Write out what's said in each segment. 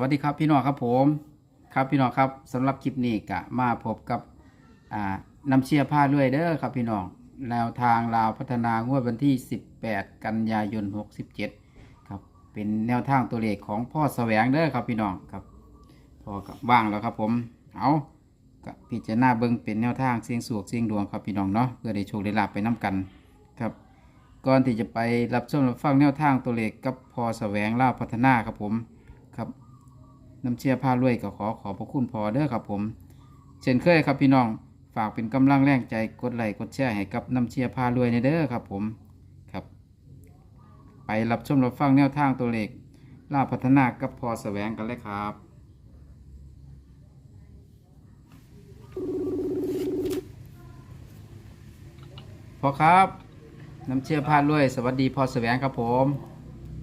วัสดีครับพี่น้องครับผมครับพี่น้องครับสำหรับคลิปนี้กะมาพบกับอ่านำเชียร์ผ้าด้วยเด้อครับพี่น้องแนวทางลาวพัฒนางวดวันที่ 18 กันยายน 67ครับเป็นแนวทางตัวเลขของพ่อแสวงเด้อครับพี่น้องครับพอกับว่างแล้วครับผมเอากพิจารณาเบิ่งเป็นแนวทางเสียงสวกเสียงดวงครับพี่น้องเนาะเพื่อได้โชคได้ลาบไปน้กันครับก่อนที่จะไปรับชมรับฟังแนวทางตัวเลขกับพอแสวงลาวพัฒนาครับผมครับ น้ำเชียร์พารวยก็ขอขอบพระคุณพอเด้อครับผม เช่นเคยครับพี่น้องฝากเป็นกำลังแรงใจกดไลค์กดแชร์ให้กับน้ำเชียร์พารวยในเด้อครับผมครับ ไปรับชมรับฟังแนวทางตัวเลขลาวพัฒนากับพอแสวงกันเลยครับ พอครับ น้ำเชื่อพาดด้วย สวัสดีพ่อแสวงครับผม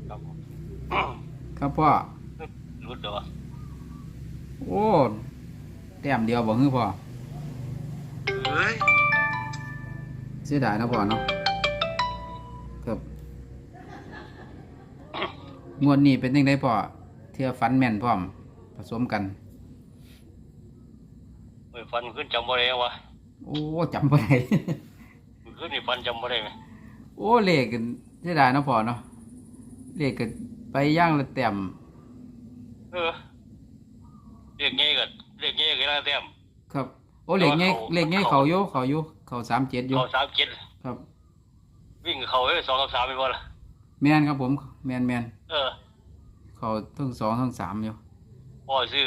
ครับผมครับพ่อรุดเด้อ โอ้แต้มเดียวบอกฮือพ่อเฮ้ยเสียดายนะพ่อเนาะครับงวดนี้เป็นยังไงพ่อเที่ยวฟันแม่นพร้อม ผสมกันเฮ้ยฟันขึ้นจำบ่ได้วะโอ้จำบ่ได้มันขึ้นนี่ฟันจำบ่ได้ไหมโอ้เลขกันเสียดายนะพ่อเนาะเลขกันไปย่างละแต้มเออ เรียกงี้ก็เรียกงี้ก็ได้แต้ม ครับ โอ้เลขไงเขาเลขไงเขาเขาอยู่เขาอยู่เขาสามเจ็ดอยู่เขาสามเจ็ดครับ วิ่งเขาไว้สองกับสามไปบ่ล่ะแมนครับผมแมนแมนเออ เขาทั้งสองทั้งสามอยู่พ่อซื้อ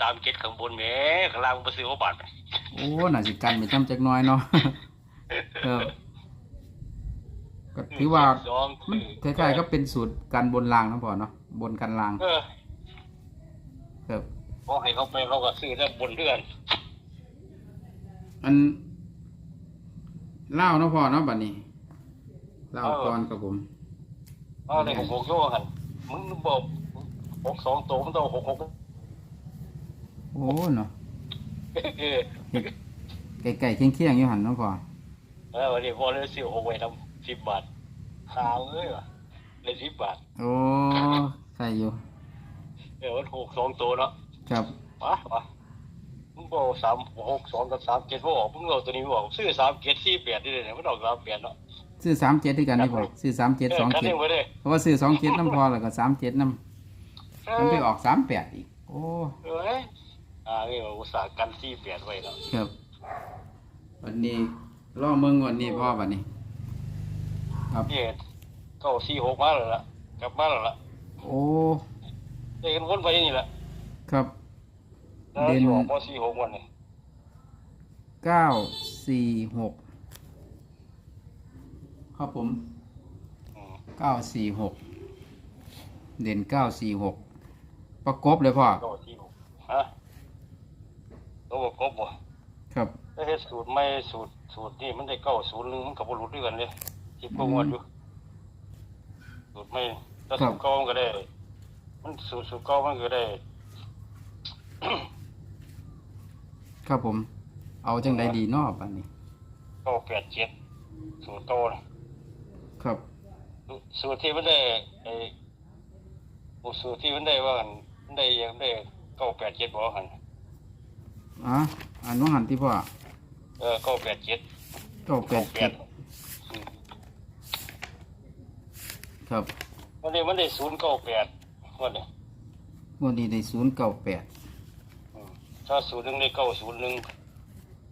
สามเจ็ดข้างบนแหมข้างล่างบ่ซื้อว่าบาทโอ้น่าสิกันไปจำจักหน้อยเนาะเออก็ถือว่าสองมันคล้ายๆก็เป็นสูตรการบนรางนะพ่อเนาะบนกันรางเออครับ พอให้เขาไปเขาก็ซื้อแล้วบนเดือนอันเล่าวเนาะพ่อเนาะบัดนี้เล่าวก่อนครับผมเอาเลยหกหกโยหันมึงบอกหกสองตัวมันต้องหกหกโอ้เนาะเออไก่ไก่ๆเคี่ยงๆอยู่หันเนาะพ่อเออวันนี้พอเลยซื้อหกไว้ทำสิบบาทขาวเลยวะเลยสิบบาทโอ้ใช่อยู่เออมันหกสองตัวเนาะ ครับวะวะมึงบอกสามหกสองกับสามเจ็ดบอกมึงเอาตัวนี้บอกซื้อสามเจ็ดสี่แปดนี่เลยเนี่ยมันออกสามแปดเนาะซื้อสามเจ็ดด้วยกันนี่พ่อซื้อสามเจ็ดสองคันเจ็ดนี้ไว้เลยเพราะว่าซื้อสองเจ็ดน้ำพอแล้วก็สามเจ็ดน้ำมันไปออกสามแปดอีก โอ้เอ้ยอ่านี่อุตส่าห์กันสี่แปดไว้เนาะครับวันนี้ล่อเมืองวันนี้พ่อวันนี้ ครับนี่เก้าสี่หกมาแล้วล่ะกลับมาแล้วล่ะโอ้ได้กันวนไปนี่แหละ ครับแล้วเด่นที่ออกพอสี่หกวันนี่เก้าสี่หกครับผมอืมเก้าสี่หกเด่นเก้าสี่หกประกบเลยพ่อ เก้าสี่หกฮะตัวประกบบ่ครับถ้าเฮ็ดสูตรไม่สูตรสูตรนี่มันได้เก้าศูนย์หนึ่งมันกับบรุษด้วยกันเลยที่พวกวันอยู่สูตรไม่ถ้าสูตรเก้ามันก็ได้ มันสูตรสูตรเก้ามันก็ได้ ครับผม เอาจังไดดีเนอบันนี้เก้าแปดเจ็ดสูตรเก้าน่ะครับสูตรที่มันได้ไอ้โอ้สูตรที่มันได้ว่ากันมันได้ยังได้เก้าแปดเจ็ดบอกหันอะอ่านว่าหันที่พ่อเออเก้าแปดเจ็ดเก้าแปดเจ็ดครับวันนี้มันได้ศูนย์เก้าแปดวันนี้ งวันนี้ได้ศูนย์เก้าแปดอืม ถ้าศูนย์หนึ่งได้เก้าศูนย์หนึ่ง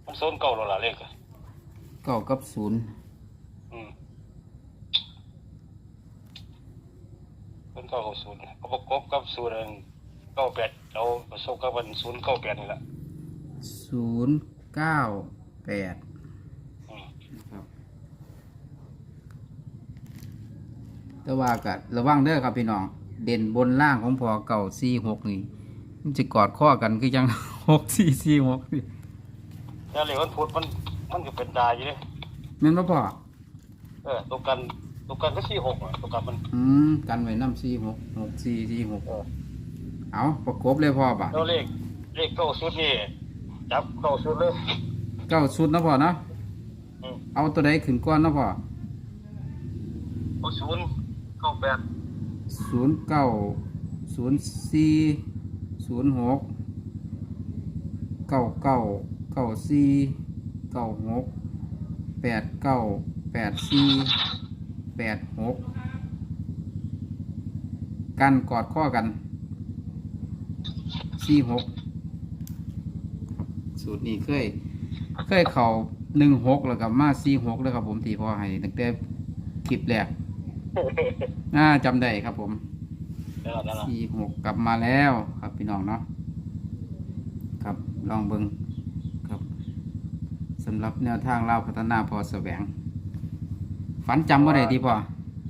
มันศูนย์เก้าแล้วล่ะเลขอะเก้ากับศูนย์อืมศูนย์เก้ากับศูนย์เอาประกบกับศูนย์อันเก้าแปดเอาผสมกับมันศูนย์เก้าแปดนี่แหละศูนย์เก้าแปดอืมครับแต่ว่าก็ระวังเด้อครับพี่น้อง เด่นบนล่างของพอเก่าสี่หกนี่มันจะกอดข้อกันคือยัง หกสี่สี่หกนี่แล้วเลขมันพูดมันมันก็เป็นดาอยู่เลยแม่นบ่พ่อเออตัวกันตัวกันก็สี่หกอะตัวกันมันอืมกันไว้น้ำสี่หกหกสี่สี่หกเออเอาประกบเลยพ่อบ่ะแล้วเลขเลขเก้าชุดนี่จับเก้าชุดเลย เก้าชุดนะพ่อเนาะอืม เอาตัวใดขึ้นก้อนนะพ่อเก้าศูนย์เก้าแปดศูนย์เก้าศูนย์สี่ศูนย์หกเก้าเก้าเก้าสี่เก้าหกแปดเก้าแปดสี่แปดหกกันกอดข้อกันสี่หกสูตรนี้เคย เคยเข่าหนึ่งหกแล้วกับมาสี่หกเลยครับผมที่พอให้ตั้งแต่คลิปแรกน่าจำได้ครับผมนั่นแหละนั่นแหละสี่หกกลับมาแล้วครับพี่น้องเนาะครับ ลองเบิงครับสำหรับแนวทางเราวพัฒนาพอแสวง ฝันจำว่าไดดีพอ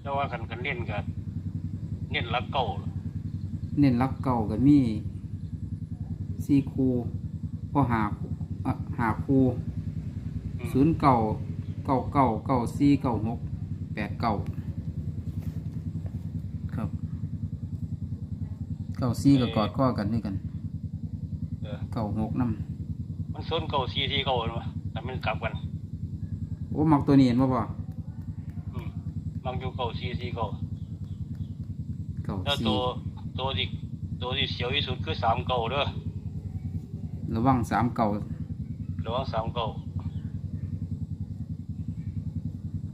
แต่ว่าคันคันเล่นกันเล่นรักเก่าเน้นรักเก่ากับมีสี่คูพอหาอะหาคูอืมศูนย์เก่าเก่าเก่าเก่าสี่เก่าหกแปดเก่าครับเก่าสี่ก็กอดข้อกันด้วยกันเออเก่าหกน้มันโซนเก่าซีซีเก่าเนาะแต่มันกลับกันำโอ้มักตัวนี้เห็นป่ป่ะอืมมันอยู่เก่าซีซีเก่าเก่าแล้วสี่ตัวตัวที่ตัวที่เสียวที่สุดคือสามเก่าเด้อระวังสามเก่าระวังสามเก่า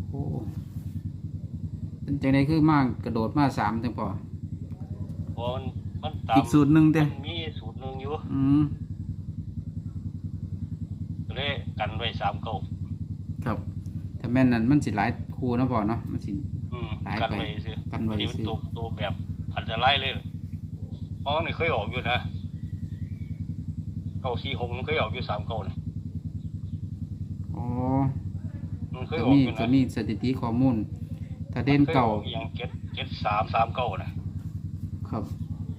โอ้เป็นจังไดคือมากกระโดดมาสามจังพอเพราะมันมันตามอีกสูตรหนึ่งเด้มันมีสูตรหนึ่ง อยู่อืมก็เลยกันไว้สามเก่าครับ ถ้าแม่นนั้นมันสิหลายคูเนาะพอเนาะมันสิ อืมหายกันไปไว้ซื้อกันไว้ที่มันซื้อ ตัวตัวแบบอันตรายเลยเพราะมันนี่เคยออกอยู่นะเก่าสี่หกมันเคยออกอยู่สามเก่านะอ๋อมันเคตัยวออกนี้อยู่ตัวนะนี้สถิติข้อมูล ถ้าเด่นเก่ามัคยอออย่างเจ็ดเจ็ดสามสามเก่านะ ครับ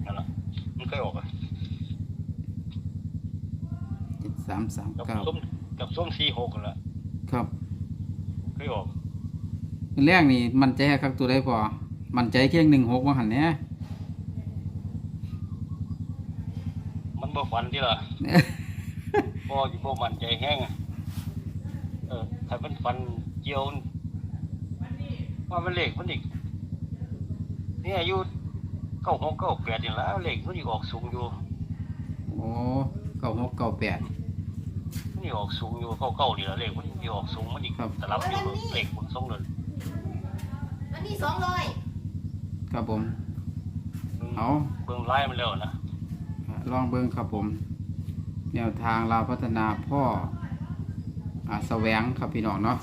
นั่นแหละมันเคยออกอะ เจ็ดสามสามกับเก้าส้มกับส้มสี่หกนั่นแหละครับเคยออกแรกนี่มันใจครับตัวได้พอ มันใจเคียงหนึ่งหกว่าหันเนี้ยมันบ่ฝันที่ละบ่อยู่บ่มันใจแห้งอะเออถ้ามันฝันเกี่ยวว่ามันเลขมันอีกเนี่ยอายุเก้าหกเก้าแปดนี่ละเลขมันอีกออกสูงอยู่โอ้เก้าหกเก้าแปดมั นอีกออกสูงอยู่เก้าเก้านี่ละเลขมันอีกออกสูงมันอีกครับ ตลับอยู่เลขมันทรงเลยวันนี้สองร้อยครับผม เอาเบิ่งไล่มันแล้วนะลองเบิ้งครับผม แนวทางเราวพัฒนาพ่ออาแสวงครับพี่น้องเนาะ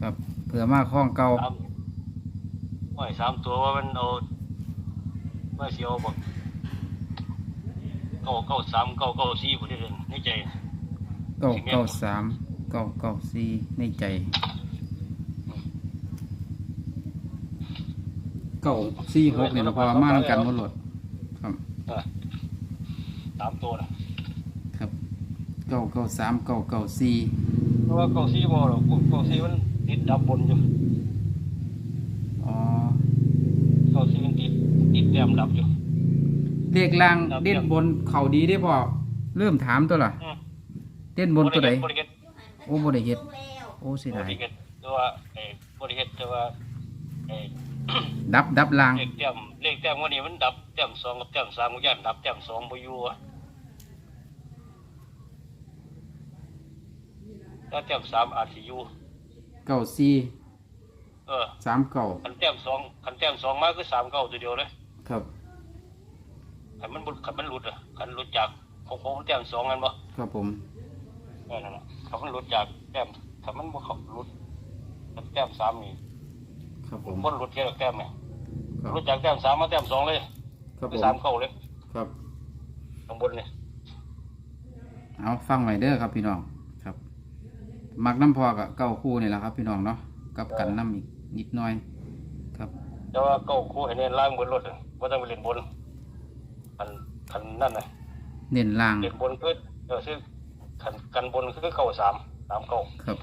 ครับเผื่อมาข้องเก่าสามไม่สามตัวว่ามันเอาไม่เสียวบอกเก้าเก้าสามเก้าเก้าสี่บ่ได้เลยในใจ เก้าเก้าสามเก้าเก้าสี่ในใจเก้าสี่หกเนี่ยเราพอมาทำกันหมดหลดครับสามตัวนะครับเก้าเก้าสามเก้าเก้าสี่เพราะว่าเก้าสี่บ่หรอกเก้าสี่มันติดดับบนอยู่อ๋อเก้าสี่มันติดติดแต้มดับอยู่เด็กลางครับเด่นบนเข่าดีได้พอเริ่มถามตัวล่ะอืม เด่นบนตัวไหนบริเฮ็ดโอ้บ่ได้เฮ็ดลงแล้วโอ้เสียบดายริเฮ็ดแต่ว่าไอ้บริเฮ็ดแต่ว่าไอ้ ดับดับลางเลขแต้มเลขแต้มวันนี้มันดับแต้มสองกับแต้มสามก็ย่านดับแต้มสองบ่อยู่อะถ้าแต้มสามอาจสิอยู่เก้าสี่เออสามเก้าคันแต้มสองคันแต้มสองมาคือสามเก้าตัวเดียวเลยครับคันมันบุคันมันหลุดอะคันหลุดจากของของแต้มสองกันบ่ครับผม เออนั่นน่ะคันมันหลุดจากแต้มคันมันบ่เขาหลุดจากแต้มสามนี่ครับผมบ่หลุดแค่แต้มนี่ครับหลุดจากแต้มสามมาแต้มสองเลยครับคืผอมสามเก้าเลยครับ ข้างบนนี่เอาฟังไว้เด้อครับพี่น้องครับ มักน้ำพอกับเก้าคู่นี่แหละครับ พี่น้องเนาะกับกันน้ำอีกนิดหน่อย ครับแต่ว่าเก้าคู่ให้เน้นล่างบนรถอะบ่ต้องไปเล่นบนคันคันนั่นน่ะเน้นล่างเล่นบนคือเออคือ คันกันบนคือเก้าสามสามเก้าครับ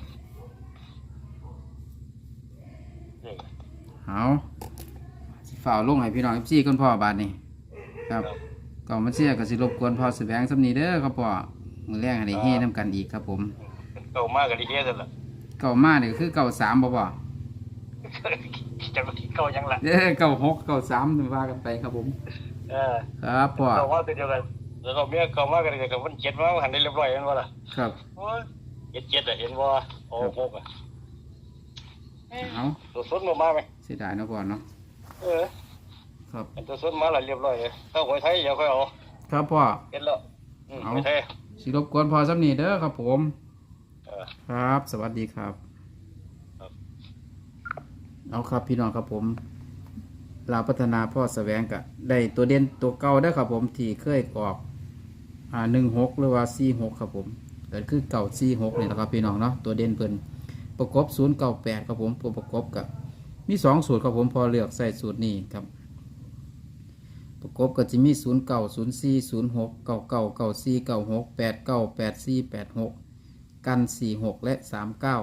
นี่เอาสิฝ่าวลงให้พี่น้องเอฟซีคนพ่อบาทนี่ครับก่อนมาเชียร์ก็สิรบกวนพอแสวงสำนีเด้อครับพ่อมือแรงให้ได้เฮ้น้ำกันอีกครับผม เก้ามากก็ดีเฮ็ดนั่นล่ะเก่ามาเนี่ยคือเก่าสามบ่พ่อจะมาที่เก้ายังล่ะเอ้อเก่าหกเก่าสามว่ากันไปครับผม เออครับพ่อเขาว่าตัวเดียวกัน แล้วก็เมียเขามากันเลยกับมันเจ็ดมาหันได้เรียบร้อยเห็นว่าล่ะครับโอ้ยเจ็ดเจ็ดอะเห็นว่าโอ้โหกอะเอาตัวสุดมามาไหมเสียดายเนาะพ่อเนาะเออ ครับอันตัวสุดมาแล้วเรียบร้อยเลยถ้าหวยไทยอย่าค่อยเอาครับพ่อเห็นแล้วอืมเอาหวยไทยสิรบกวนพ่อสำนีเด้อครับผมเออครับ สวัสดีครับครับ เอาครับพี่น้องครับผม ลาวพัฒนาพ่อแสวงกะได้ตัวเด่นตัวเก่าได้อครับผมที่เคยออก อ่าหนึ่งหกหรือว่าสี่หกครับผมเก็คือเก่าสี่หกเนี่แหละครับพี่น้องเนาะตัวเด่นเพิ่นประกบศูนย์เก่าแปดครับผมตัวประกบกับมีสองสูตรครับผมพอเลือกใส่สูตรนี้ครับ ประกบก็จะมีศูนย์เก่าศูนย์สี่ศูนย์หกเก่าเก่าเก่าสี่เก่าหกแปดเก้าแปดสี่แปดหกกันสี่หกและสามเก้า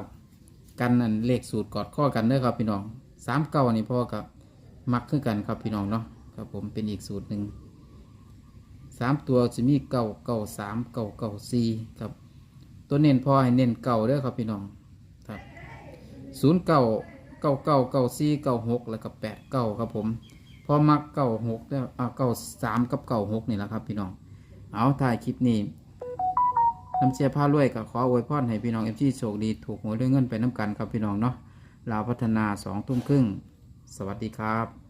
กันนั่นเลขสูตรกอดข้อกันเด้อครับพี่น้องสามเก้านี่พ่อกับมักขึ้นกันครับพี่น้องเนาะครับผมเป็นอีกสูตรหนึ่ง สามตัวจะมีเก้าเก้าสามเก้าเก้าสี่ครับ ตัวเน้นพอให้เน้นเก้าเด้อครับพี่น้องครับศูนย์เก้าเก้าเก้าเก้าสี่เก้าหกแล้วก็แปดเก้าครับผม พอมักเก้าหกแล้วอ่าเก้าสามกับเก้าหกนี่แหละครับ พี่น้อง เอาถ่ายคลิปนี้น้ำเชียร์ผ้ารวยกับขออวยพรให้พี่น้องเอฟซีโชคดีถูกหวยด้วยเงินไปน้ำกันครับพี่น้องเนาะลาวพัฒนาสองทุ่มครึ่ง สวัสดีครับ